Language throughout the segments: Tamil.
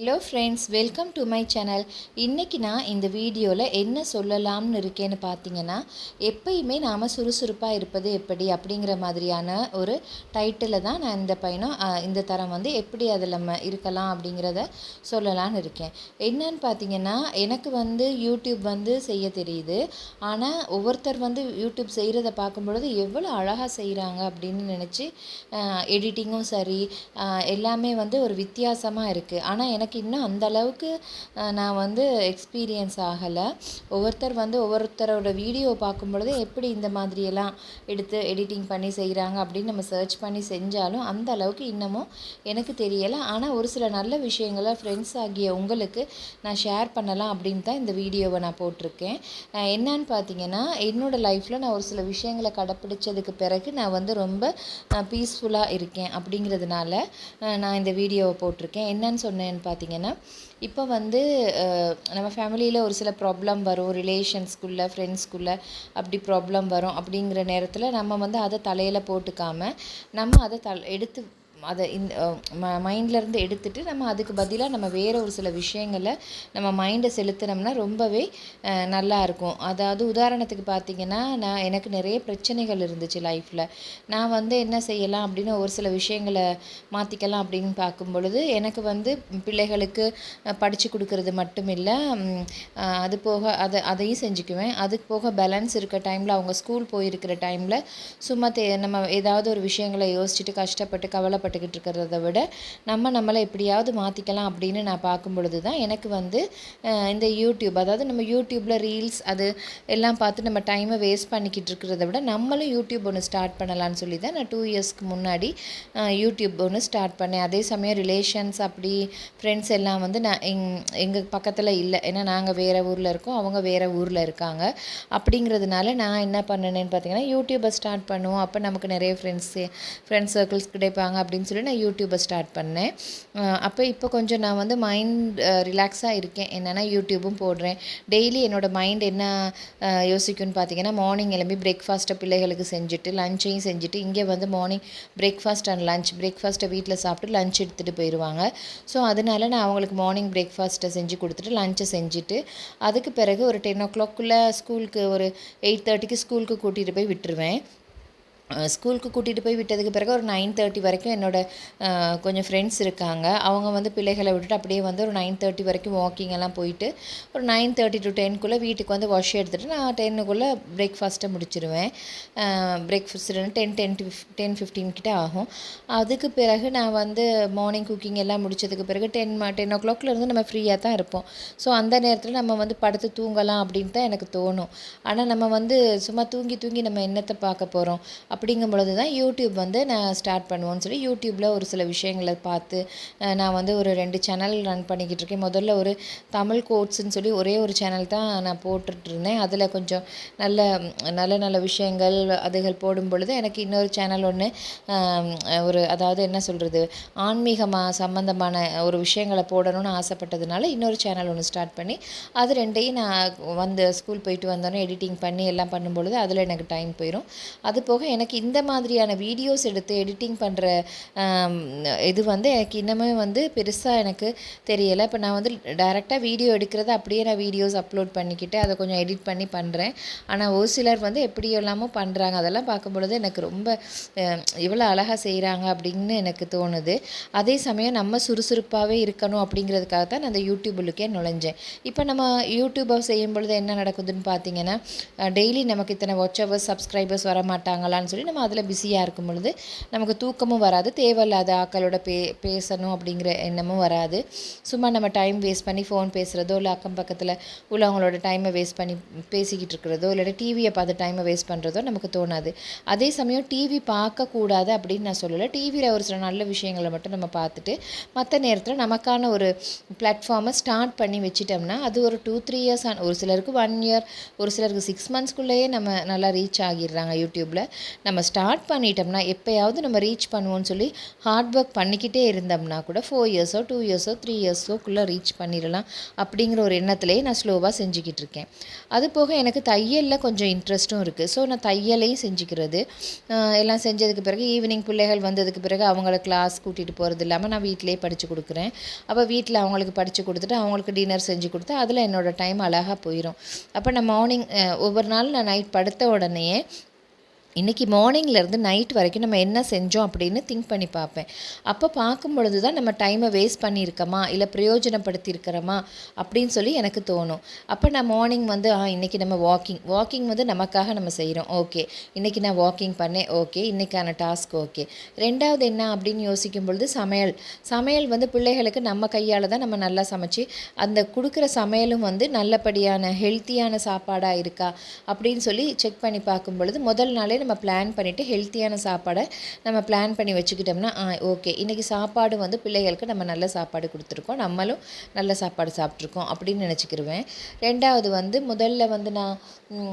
Hello friends welcome to my channel இன்றைக்கி நான் இந்த வீடியோவில் என்ன சொல்லலாம்னு இருக்கேன்னு பார்த்தீங்கன்னா எப்பயுமே நாம் சுறுசுறுப்பாக இருப்பது எப்படி அப்படிங்கிற மாதிரியான ஒரு டைட்டில் தான் நான் இந்த பயணம் இந்த தரம் வந்து எப்படி அதில் நம்ம இருக்கலாம் அப்படிங்கிறத சொல்லலாம்னு இருக்கேன். என்னன்னு பார்த்தீங்கன்னா எனக்கு வந்து யூடியூப் வந்து செய்ய தெரியுது. ஆனால் ஒவ்வொருத்தர் வந்து யூடியூப் செய்கிறத பார்க்கும்பொழுது எவ்வளோ அழகாக செய்கிறாங்க அப்படின்னு நினச்சி எடிட்டிங்கும் சரி எல்லாமே வந்து ஒரு வித்தியாசமாக இருக்குது ஆனால் எனக்கு இன்னும் அந்த அளவுக்கு நான் வந்து எக்ஸ்பீரியன்ஸ் ஆகலை. ஒவ்வொருத்தர் வந்து ஒவ்வொருத்தரோட வீடியோ பார்க்கும் பொழுது எப்படி இந்த மாதிரியெல்லாம் எடுத்து எடிட்டிங் பண்ணி செய்கிறாங்க அப்படின்னு நம்ம சர்ச் பண்ணி செஞ்சாலும் அந்த அளவுக்கு இன்னமும் எனக்கு தெரியலை. ஆனால் ஒரு சில நல்ல விஷயங்களை ஃப்ரெண்ட்ஸ் ஆகிய உங்களுக்கு நான் ஷேர் பண்ணலாம் அப்படின்னு தான் இந்த வீடியோவை நான் போட்டிருக்கேன். என்னன்னு பார்த்தீங்கன்னா என்னோட லைஃப்பில் நான் ஒரு சில விஷயங்களை கடைப்பிடிச்சதுக்கு பிறகு நான் வந்து ரொம்ப பீஸ்ஃபுல்லாக இருக்கேன் அப்படிங்கிறதுனால நான் இந்த வீடியோவை போட்டிருக்கேன். என்னன்னு சொன்னேன்னு பார்த்தீங்கன்னா பார்த்திங்கன்னா இப்போ வந்து நம்ம ஃபேமிலியில் ஒரு சில ப்ராப்ளம் வரும். ரிலேஷன்ஸ்குள்ளே ஃப்ரெண்ட்ஸ்குள்ளே அப்படி ப்ராப்ளம் வரும். அப்படிங்கிற நேரத்தில் நம்ம வந்து அதை தலையில் போட்டுக்காம நம்ம அதை தல் எடுத்து அதை இந்த ம மைண்ட்லேருந்து எடுத்துட்டு நம்ம அதுக்கு பதிலாக நம்ம வேறு ஒரு சில விஷயங்களை நம்ம மைண்டை செலுத்தினோம்னா ரொம்பவே நல்லாயிருக்கும் நல்லா இருக்கும். அதாவது உதாரணத்துக்கு பார்த்திங்கன்னா நான் எனக்கு நிறைய பிரச்சனைகள் இருந்துச்சு லைஃப்பில் நான் வந்து என்ன செய்யலாம் அப்படின்னு ஒரு சில விஷயங்களை மாற்றிக்கலாம் அப்படின்னு பார்க்கும் பொழுது எனக்கு வந்து பிள்ளைகளுக்கு படித்து கொடுக்கறது மட்டும் இல்லை அது போக அதை அதையும் செஞ்சுக்குவேன். அதுக்கு போக பேலன்ஸ் இருக்க டைமில் அவங்க ஸ்கூல் போயிருக்கிற டைமில் சும்மா தே நம்ம ஏதாவது ஒரு விஷயங்களை யோசிச்சுட்டு கஷ்டப்பட்டு கஷ்டப்பட்டுக்கிட்டு இருக்கிறத விட நம்ம நம்மளை எப்படியாவது மாற்றிக்கலாம் அப்படின்னு நான் பார்க்கும் பொழுது தான் எனக்கு வந்து இந்த யூடியூப் அதாவது நம்ம யூடியூப்பில் ரீல்ஸ் அது எல்லாம் பார்த்து நம்ம டைமை வேஸ்ட் பண்ணிக்கிட்டு இருக்கிறத விட நம்மளும் யூடியூப் ஒன்று ஸ்டார்ட் பண்ணலான்னு சொல்லி தான் நான் டூ இயர்ஸ்க்கு முன்னாடி யூடியூப் ஒன்று ஸ்டார்ட் பண்ணேன். அதே சமயம் ரிலேஷன்ஸ் அப்படி ஃப்ரெண்ட்ஸ் எல்லாம் வந்து நான் எங் எங்கள் பக்கத்தில் இல்லை. ஏன்னா நாங்கள் வேறு ஊரில் இருக்கோம். அவங்க வேறு ஊரில் இருக்காங்க. அப்படிங்கிறதுனால நான் என்ன பண்ணினேன்னு பார்த்தீங்கன்னா யூடியூப்பை ஸ்டார்ட் பண்ணுவோம். அப்போ நமக்கு நிறைய ஃப்ரெண்ட்ஸு ஃப்ரெண்ட்ஸ் சர்க்கிள்ஸ் கிடைப்பாங்க. அப்படின்னு சொல்லி நான் யூடியூப்பை ஸ்டார்ட் பண்ணேன். அப்போ இப்போ கொஞ்சம் நான் வந்து மைண்ட் ரிலாக்ஸாக இருக்கேன். என்னென்னா யூடியூப்பும் போடுறேன். டெய்லி என்னோட மைண்ட் என்ன யோசிக்கும்னு பார்த்தீங்கன்னா மார்னிங் எழும்பி பிரேக்ஃபாஸ்ட்டை பிள்ளைகளுக்கு செஞ்சுட்டு லஞ்சையும் செஞ்சுட்டு இங்கே வந்து மார்னிங் பிரேக்ஃபாஸ்ட் அண்ட் லஞ்ச் பிரேக்ஃபாஸ்ட்டை வீட்டில் சாப்பிட்டு லஞ்ச் எடுத்துகிட்டு போயிடுவாங்க ஸோ அதனால நான் அவங்களுக்கு மார்னிங் பிரேக்ஃபாஸ்ட்டை செஞ்சு கொடுத்துட்டு லஞ்சை செஞ்சுட்டு அதுக்கு பிறகு ஒரு டென் ஓ கிளாக்குள்ளே ஸ்கூலுக்கு ஒரு எயிட் தேர்ட்டிக்கு ஸ்கூலுக்கு கூட்டிகிட்டு போய் விட்டுருவேன். ஸ்கூலுக்கு கூட்டிகிட்டு போய் விட்டதுக்கு பிறகு ஒரு நைன் தேர்ட்டி வரைக்கும் என்னோட கொஞ்சம் ஃப்ரெண்ட்ஸ் இருக்காங்க. அவங்க வந்து பிள்ளைகளை விட்டுட்டு அப்படியே வந்து ஒரு நைன் தேர்ட்டி வரைக்கும் வாக்கிங் எல்லாம் போயிட்டு ஒரு நைன் தேர்ட்டி டு டென்க்குள்ளே வீட்டுக்கு வந்து வாஷ் எடுத்துகிட்டு நான் டென்னுக்குள்ளே பிரேக்ஃபாஸ்ட்டை முடிச்சிருவேன். Breakfast ten ten ten fifteen கிட்டே ஆகும். அதுக்கு பிறகு நான் வந்து மார்னிங் குக்கிங் எல்லாம் முடிச்சதுக்கு பிறகு டென் டென் ஓ இருந்து நம்ம ஃப்ரீயாக தான் இருப்போம். ஸோ அந்த நேரத்தில் நம்ம வந்து படுத்து தூங்கலாம் அப்படின்னு தான் எனக்கு தோணும். ஆனால் நம்ம வந்து சும்மா தூங்கி தூங்கி நம்ம என்னத்தை பார்க்க போகிறோம் அப்படிங்கும் பொழுது தான் யூடியூப் வந்து நான் ஸ்டார்ட் பண்ணுவோன்னு சொல்லி யூடியூப்பில் ஒரு சில விஷயங்களை பார்த்து நான் வந்து ஒரு ரெண்டு சேனல் ரன் பண்ணிக்கிட்டு இருக்கேன். முதல்ல ஒரு தமிழ் கோட்ஸ்ன்னு சொல்லி ஒரே ஒரு சேனல் தான் நான் போட்டுட்ருந்தேன் அதில் கொஞ்சம் நல்ல நல்ல நல்ல விஷயங்கள் அதுகள் போடும் பொழுது எனக்கு இன்னொரு சேனல் ஒன்று ஒரு அதாவது என்ன சொல்கிறது ஆன்மீகமாக சம்மந்தமான ஒரு விஷயங்களை போடணும்னு ஆசைப்பட்டதுனால இன்னொரு சேனல் ஒன்று ஸ்டார்ட் பண்ணி அது ரெண்டையும் நான் வந்து ஸ்கூல் போயிட்டு வந்தோன்னே எடிட்டிங் பண்ணி எல்லாம் பண்ணும்பொழுது அதில் எனக்கு டைம் போயிடும் அது போக எனக்கு எனக்கு இந்த மாதிரியான வீடியோஸ் எடுத்து எடிட்டிங் பண்ணுற இது வந்து எனக்கு இன்னுமே வந்து பெருசாக எனக்கு தெரியலை. இப்போ நான் வந்து டைரெக்டாக வீடியோ எடுக்கிறத அப்படியே நான் வீடியோஸ் அப்லோட் பண்ணிக்கிட்டு அதை கொஞ்சம் எடிட் பண்ணி பண்ணுறேன் ஆனால் ஒரு சிலர் வந்து எப்படி எல்லாமோ பண்ணுறாங்க அதெல்லாம் பார்க்கும்பொழுது எனக்கு ரொம்ப இவ்வளோ அழகாக செய்கிறாங்க அப்படின்னு எனக்கு தோணுது. அதே சமயம் நம்ம சுறுசுறுப்பாகவே இருக்கணும் அப்படிங்கிறதுக்காக தான் நான் அந்த யூடியூபுலுக்கே நுழைஞ்சேன். இப்போ நம்ம யூடியூபை செய்யும் பொழுது என்ன நடக்குதுன்னு பார்த்தீங்கன்னா டெய்லி நமக்கு இத்தனை வாட்ச் ஹவர்ஸ் சப்ஸ்கிரைபர்ஸ் வர மாட்டாங்களான்னு சொல்லி நம்ம அதில் பிஸியாக இருக்கும் பொழுது நமக்கு தூக்கமும் வராது. தேவையில்லாத ஆக்களோட பே பேசணும் அப்படிங்கிற எண்ணமும் வராது. சும்மா நம்ம டைம் வேஸ்ட் பண்ணி ஃபோன் பேசுகிறதோ இல்லை அக்கம் பக்கத்தில் உள்ளவங்களோட டைமை வேஸ்ட் பண்ணி பேசிக்கிட்டு இருக்கிறதோ இல்லாட்டி டிவியை பார்த்து டைமை வேஸ்ட் பண்ணுறதோ நமக்கு தோணாது. அதே சமயம் டிவி பார்க்கக்கூடாது அப்படின்னு நான் சொல்லலை. டிவியில் ஒரு சில நல்ல விஷயங்களை மட்டும் நம்ம பார்த்துட்டு மற்ற நேரத்தில் நமக்கான ஒரு பிளாட்ஃபார்மை ஸ்டார்ட் பண்ணி வச்சிட்டோம்னா அது ஒரு டூ த்ரீ இயர்ஸ் ஆன ஒரு சிலருக்கு ஒன் இயர் ஒரு சிலருக்கு சிக்ஸ் மந்த்ஸ்க்குள்ளேயே நம்ம நல்லா ரீச் ஆகிடுறாங்க யூடியூப்பில் நம்ம ஸ்டார்ட் பண்ணிட்டோம்னா எப்போயாவது நம்ம ரீச் பண்ணுவோம்னு சொல்லி ஹார்ட் ஒர்க் பண்ணிக்கிட்டே இருந்தோம்னா கூட ஃபோர் இயர்ஸோ டூ இயர்ஸோ த்ரீ இயர்ஸோக்குள்ளே ரீச் பண்ணிடலாம் அப்படிங்கிற ஒரு எண்ணத்துலேயே நான் ஸ்லோவாக செஞ்சுக்கிட்டு இருக்கேன். அது போக எனக்கு தையலில் கொஞ்சம் இன்ட்ரெஸ்ட்டும் இருக்குது ஸோ நான் தையலையும் செஞ்சுக்கிறது. எல்லாம் செஞ்சதுக்கு பிறகு ஈவினிங் பிள்ளைகள் வந்ததுக்கு பிறகு அவங்கள கிளாஸ் கூட்டிகிட்டு போகிறது இல்லாமல் நான் வீட்டிலேயே படித்து கொடுக்குறேன். அப்போ வீட்டில் அவங்களுக்கு படித்து கொடுத்துட்டு அவங்களுக்கு டின்னர் செஞ்சு கொடுத்து அதில் என்னோட டைம் அழகாக போயிடும் அப்போ நான் மார்னிங் ஒவ்வொரு நாள் நான் நைட் படுத்த உடனேயே இன்றைக்கி மார்னிங்லேருந்து நைட் வரைக்கும் நம்ம என்ன செஞ்சோம் அப்படின்னு திங்க் பண்ணி பார்ப்பேன். அப்போ பார்க்கும் பொழுது தான் நம்ம டைமை வேஸ்ட் பண்ணியிருக்கோமா? இல்லை பிரயோஜனப்படுத்தியிருக்கிறோமா? அப்படின்னு சொல்லி எனக்கு தோணும். அப்போ நான் மார்னிங் வந்து ஆ இன்றைக்கி நம்ம வாக்கிங் வாக்கிங் வந்து நமக்காக நம்ம செய்கிறோம். ஓகே இன்றைக்கி நான் வாக்கிங் பண்ணேன். ஓகே இன்றைக்கான டாஸ்க் ஓகே ரெண்டாவது என்ன அப்படின்னு யோசிக்கும் பொழுது சமையல். சமையல் வந்து பிள்ளைகளுக்கு நம்ம கையால் தான் நம்ம நல்லா சமைச்சு அந்த கொடுக்குற சமையலும் வந்து நல்லபடியான ஹெல்த்தியான சாப்பாடாக இருக்கா? அப்படின்னு சொல்லி செக் பண்ணி பார்க்கும் பொழுது முதல் நாளே நம்ம பிளான் பண்ணிவிட்டு ஹெல்த்தியான சாப்பாடை நம்ம பிளான் பண்ணி வச்சுக்கிட்டோம்னா ஆ ஓகே இன்றைக்கி சாப்பாடு வந்து பிள்ளைகளுக்கு நம்ம நல்ல சாப்பாடு கொடுத்துருக்கோம். நம்மளும் நல்ல சாப்பாடு சாப்பிட்ருக்கோம் அப்படின்னு நினச்சிக்கிருவேன். ரெண்டாவது வந்து முதல்ல வந்து நான்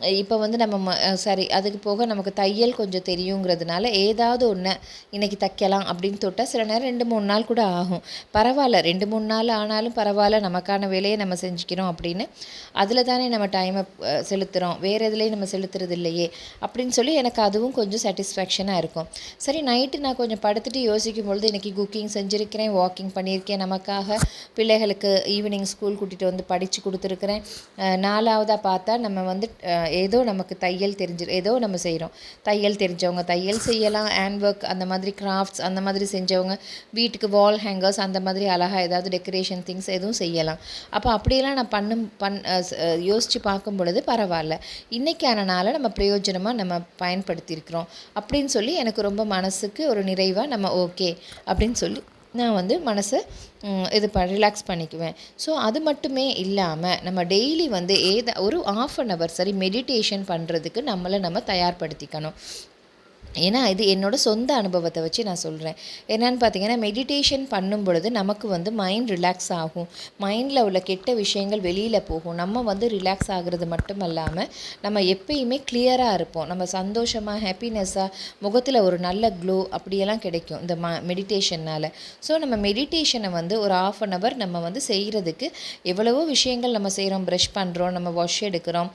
இப்போ வந்து நம்ம ம- சரி அதுக்கு போக நமக்கு தையல் கொஞ்சம் தெரியுங்கிறதுனால ஏதாவது ஒன்று இன்றைக்கி தைக்கலாம் அப்படின்னு தொட்டால் சில நேரம் ரெண்டு மூணு நாள் கூட ஆகும். பரவாயில்ல ரெண்டு மூணு நாள் ஆனாலும் பரவாயில்ல நமக்கான வேலையை நம்ம செஞ்சுக்கிறோம் அப்படின்னு. அதில் தானே நம்ம டைமை செலுத்துகிறோம் வேறு எதுலேயும் நம்ம செலுத்துறது இல்லையே அப்படின்னு சொல்லி எனக்கு அதுவும் கொஞ்சம் சாட்டிஸ்ஃபேக்ஷனாக இருக்கும். சரி நைட்டு நான் கொஞ்சம் படுத்துட்டு யோசிக்கும் பொழுது இன்றைக்கி குக்கிங் செஞ்சுருக்கிறேன் வாக்கிங் பண்ணியிருக்கேன். நமக்காக பிள்ளைகளுக்கு ஈவினிங் ஸ்கூல் கூட்டிகிட்டு வந்து படித்து கொடுத்துருக்குறேன். நாலாவதாக பார்த்தா நம்ம வந்து ஏதோ நமக்கு தையல் தெரிஞ்சு ஏதோ நம்ம செய்கிறோம் தையல் தெரிஞ்சவங்க தையல் செய்யலாம். ஹேண்ட் ஒர்க் அந்த மாதிரி கிராஃப்ட்ஸ் அந்த மாதிரி செஞ்சவங்க வீட்டுக்கு வால் ஹேங்கர்ஸ் அந்த மாதிரி அழகாக ஏதாவது டெக்கரேஷன் திங்ஸ் எதுவும் செய்யலாம். அப்போ அப்படியெல்லாம் நான் பண்ணும் பண் யோசித்து பார்க்கும் பொழுது பரவாயில்ல. இன்றைக்கான நாளை நம்ம பிரயோஜனமாக நம்ம பயன்படுத்தியிருக்கிறோம். அப்படின்னு சொல்லி எனக்கு ரொம்ப மனசுக்கு ஒரு நிறைவாக நம்ம ஓகே அப்படின்னு சொல்லி நான் வந்து மனசை இது ப ரிலாக்ஸ் பண்ணிக்குவேன். ஸோ அது மட்டுமே இல்லாமல் நம்ம டெய்லி வந்து ஏதா ஒரு ஆஃப் அன் ஹவர் சரி மெடிடேஷன் பண்ணுறதுக்கு நம்மளை நம்ம தயார்படுத்திக்கணும். ஏன்னா இது என்னோடய சொந்த அனுபவத்தை வச்சு நான் சொல்கிறேன் என்னென்னு பார்த்தீங்கன்னா மெடிடேஷன் பண்ணும் பொழுது நமக்கு வந்து மைண்ட் ரிலாக்ஸ் ஆகும். மைண்டில் உள்ள கெட்ட விஷயங்கள் வெளியில் போகும். நம்ம வந்து ரிலாக்ஸ் ஆகுறது மட்டும் இல்லாமல் நம்ம எப்பயுமே கிளியராக இருப்போம். நம்ம சந்தோஷமாக ஹாப்பினஸ்ஸாக முகத்தில் ஒரு நல்ல க்ளோ அப்படியெல்லாம் கிடைக்கும் இந்த ம மெடிடேஷன்னால் ஸோ நம்ம மெடிடேஷனை வந்து ஒரு ஆஃப் அன் ஹவர் நம்ம வந்து செய்கிறதுக்கு எவ்வளவோ விஷயங்கள் நம்ம செய்கிறோம் ப்ரஷ் பண்ணுறோம் நம்ம வாஷ் எடுக்கிறோம்.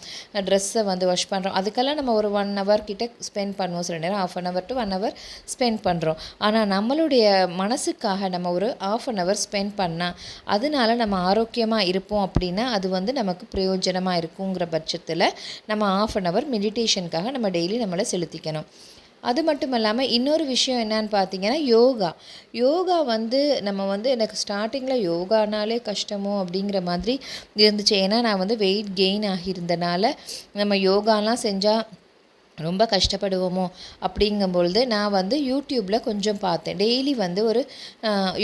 ட்ரெஸ்ஸை வந்து வாஷ் பண்ணுறோம் அதுக்கெல்லாம் நம்ம ஒரு ஒன் ஹவர் கிட்ட ஸ்பெண்ட் பண்ணுவோம் சில நேரம். Half an hour to one hour spend பண்ணுறோம் ஆனால் நம்மளுடைய மனசுக்காக நம்ம ஒரு ஆஃப் அன் ஹவர் ஸ்பெண்ட் பண்ணால் அதனால நம்ம ஆரோக்கியமாக இருப்போம் அப்படின்னா அது வந்து நமக்கு பிரயோஜனமாக இருக்குங்கிற பட்சத்தில் நம்ம ஆஃப் அன் ஹவர் மெடிடேஷனுக்காக நம்ம டெய்லி நம்மளை செலுத்திக்கணும். அது மட்டும் இல்லாமல் இன்னொரு விஷயம் என்னன்னு பார்த்தீங்கன்னா யோகா. யோகா வந்து நம்ம வந்து எனக்கு ஸ்டார்டிங்கில் யோகானாலே கஷ்டமோ அப்படிங்கிற மாதிரி இருந்துச்சு. ஏன்னா நான் வந்து வெயிட் கெயின் ஆகியிருந்தனால நம்ம யோகாலாம் செஞ்சால் ரொம்ப கஷ்டப்படுவோமோ அப்படிங்கும்பொழுது நான் வந்து யூடியூப்பில் கொஞ்சம் பார்த்தேன். டெய்லி வந்து ஒரு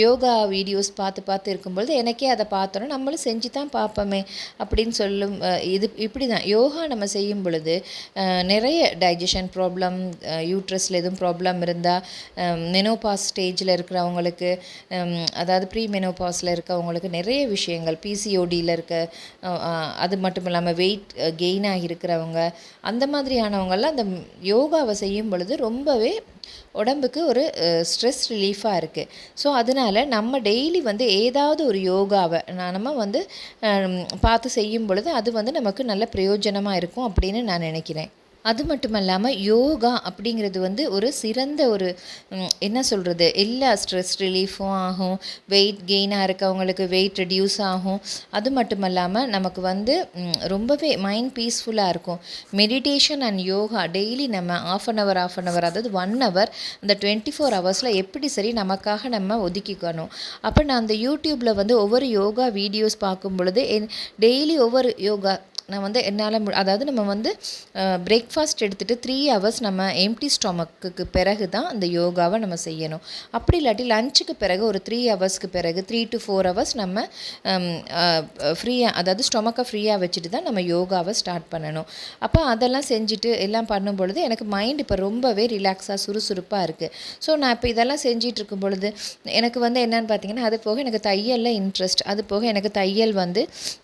யோகா வீடியோஸ் பார்த்து பார்த்து இருக்கும்பொழுது எனக்கே அதை பார்த்தோன்னா நம்மளும் செஞ்சு தான் பார்ப்போமே அப்படின்னு சொல்லும் இது இப்படி தான். யோகா நம்ம செய்யும் பொழுது நிறைய டைஜஷன் ப்ராப்ளம் யூட்ரஸில் எதுவும் ப்ராப்ளம் இருந்தால் மெனோபாஸ் ஸ்டேஜில் இருக்கிறவங்களுக்கு அதாவது ப்ரீ மெனோபாஸில் இருக்கவங்களுக்கு நிறைய விஷயங்கள் பிசிஓடியில் இருக்க அது மட்டும் இல்லாமல் வெயிட் கெயினாக இருக்கிறவங்க அந்த மாதிரியானவங்கெல்லாம் அந்த யோகாவை செய்யும் பொழுது ரொம்பவே உடம்புக்கு ஒரு ஸ்ட்ரெஸ் ரிலீஃபாக இருக்குது ஸோ அதனால நம்ம டெய்லி வந்து ஏதாவது ஒரு யோகாவை நான் நம்ம வந்து பார்த்து செய்யும் பொழுது அது வந்து நமக்கு நல்ல பிரயோஜனமாக இருக்கும் அப்படின்னு நான் நினைக்கிறேன். அது மட்டும் இல்லாமல் யோகா அப்படிங்கிறது வந்து ஒரு சிறந்த ஒரு என்ன சொல்கிறது எல்லா ஸ்ட்ரெஸ் ரிலீஃபும் ஆகும். வெயிட் கெயினாக இருக்கவங்களுக்கு வெயிட் ரெடியூஸ் ஆகும். அது மட்டும் இல்லாமல் நமக்கு வந்து ரொம்பவே மைண்ட் பீஸ்ஃபுல்லாக இருக்கும். மெடிடேஷன் அண்ட் யோகா டெய்லி நம்ம half an hour half an hour அதாவது ஒன் ஹவர் அந்த டுவெண்ட்டி ஃபோர் ஹவர்ஸில் எப்படி சரி நமக்காக நம்ம ஒதுக்கிக்கணும். அப்போ நான் அந்த யூடியூப்பில் வந்து ஒவ்வொரு யோகா வீடியோஸ் பார்க்கும் பொழுது என் டெய்லி ஒவ்வொரு யோகா நான் வந்து என்னால் அதாவது நம்ம வந்து பிரேக்ஃபாஸ்ட் எடுத்துகிட்டு த்ரீ ஹவர்ஸ் நம்ம எம்டி ஸ்டொமக்குக்கு பிறகு தான் அந்த யோகாவை நம்ம செய்யணும். அப்படி இல்லாட்டி லஞ்சுக்கு பிறகு ஒரு த்ரீ ஹவர்ஸ்க்கு பிறகு த்ரீ டு ஃபோர் ஹவர்ஸ் நம்ம ஃப்ரீயாக அதாவது ஸ்டொமக்கை ஃப்ரீயாக வச்சுட்டு தான் நம்ம யோகாவை ஸ்டார்ட் பண்ணணும். அப்போ அதெல்லாம் செஞ்சுட்டு எல்லாம் பண்ணும் பொழுது எனக்கு மைண்ட் இப்போ ரொம்பவே ரிலாக்ஸாக சுறுசுறுப்பாக இருக்குது ஸோ நான் இப்போ இதெல்லாம் செஞ்சிட்டு இருக்கும் பொழுது எனக்கு வந்து என்னன்னு பார்த்தீங்கன்னா அது போக எனக்கு தையலில் இன்ட்ரெஸ்ட் அது போக எனக்கு தையல் வந்து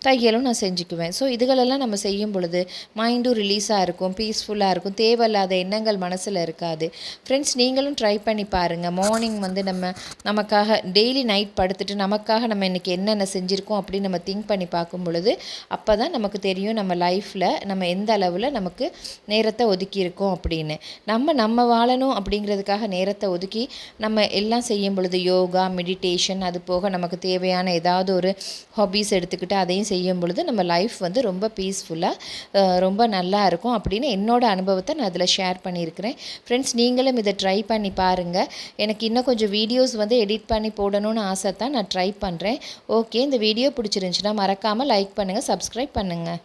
தையலும் நான் செஞ்சுக்குவேன். ஸோ இதுகளெல்லாம் இதெல்லாம் நம்ம செய்யும் பொழுது மைண்டும் ரிலீஸாக இருக்கும் பீஸ்ஃபுல்லாக இருக்கும் தேவையில்லாத எண்ணங்கள் மனசில் இருக்காது. ஃப்ரெண்ட்ஸ் நீங்களும் ட்ரை பண்ணி பாருங்கள் மார்னிங் வந்து நம்ம நமக்காக டெய்லி நைட் படுத்துட்டு நமக்காக நம்ம இன்றைக்கி என்னென்ன செஞ்சுருக்கோம் அப்படின்னு நம்ம திங்க் பண்ணி பார்க்கும் பொழுது அப்போ தான் நமக்கு தெரியும் நம்ம லைஃப்பில் நம்ம எந்த அளவில் நமக்கு நேரத்தை ஒதுக்கியிருக்கோம் அப்படின்னு. நம்ம நம்ம வாழணும் அப்படிங்கிறதுக்காக நேரத்தை ஒதுக்கி நம்ம எல்லாம் செய்யும் பொழுது யோகா மெடிடேஷன் அது போக நமக்கு தேவையான ஏதாவது ஒரு ஹாபீஸ் எடுத்துக்கிட்டு அதையும் செய்யும் பொழுது நம்ம லைஃப் வந்து ரொம்ப பீஸ்ஃபுல்லாக ரொம்ப நல்லா இருக்கும் அப்படின்னு என்னோடய அனுபவத்தை நான் அதில் ஷேர் பண்ணியிருக்கிறேன். ஃப்ரெண்ட்ஸ் நீங்களும் இதை ட்ரை பண்ணி பாருங்கள் எனக்கு இன்னும் கொஞ்சம் வீடியோஸ் வந்து எடிட் பண்ணி போடணும்னு ஆசை தான் நான் ட்ரை பண்ணுறேன் ஓகே இந்த வீடியோ பிடிச்சிருந்துச்சுன்னா மறக்காமல் லைக் பண்ணுங்கள் சப்ஸ்கிரைப் பண்ணுங்கள்